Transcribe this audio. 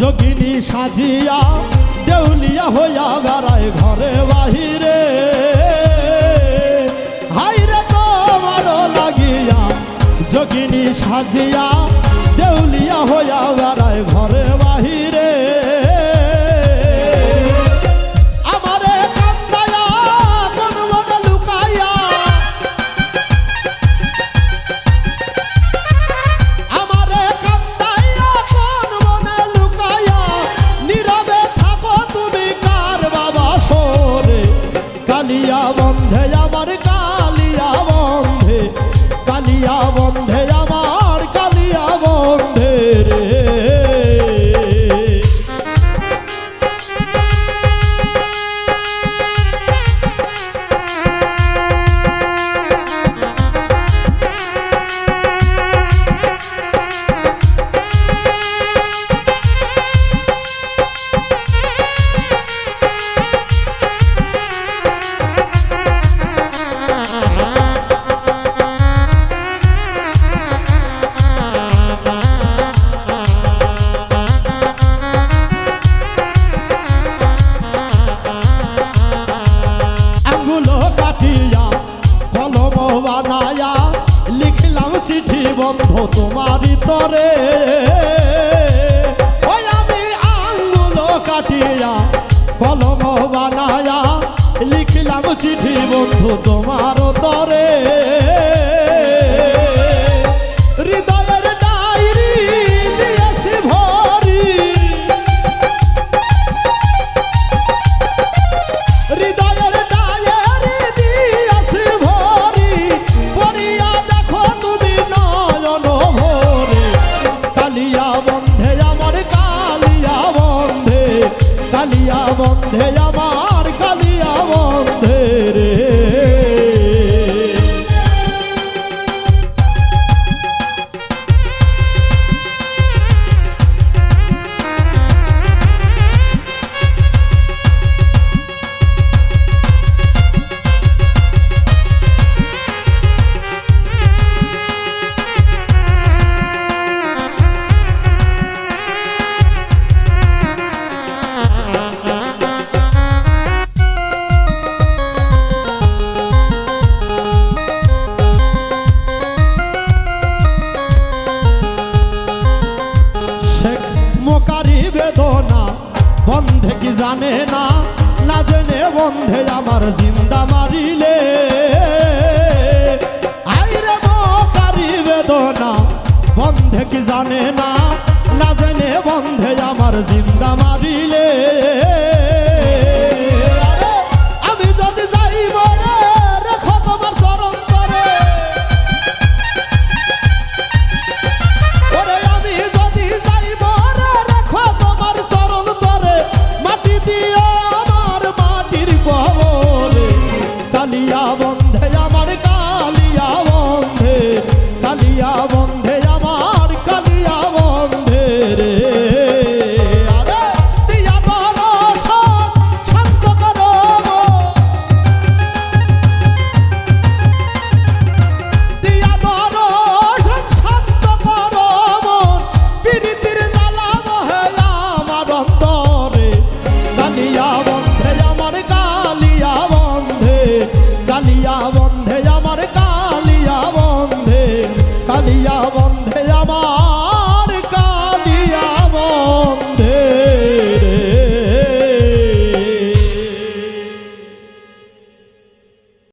যোগিনী সাজিয়া দেউলিয়া হইয়া বেড়ায় ঘরে বাহিরে। হাইরে তোমারও লাগিয়া যোগিনী সাজিয়া দেউলিয়া হইয়া বেড়ায় ঘরে বাহিরে। বন্ধে কাটিয়া কলম বানায়া লিখলাম চিঠি বন্ধ তোমারই তরে ওই আমি আঙ্গুল কাটিয়া কলম বানায়া লিখলাম চিঠি বন্ধু তোমার তরে বন্ধে আমার মোকারি বেদনা। বন্ধে কি জানে না? না জেনে বন্ধে আমার জিন্দা মারিলে। আইরে মোকারি বেদনা, বন্ধে কি জানে না? না জেনে বন্ধে আমার জিন্দা মারিলে।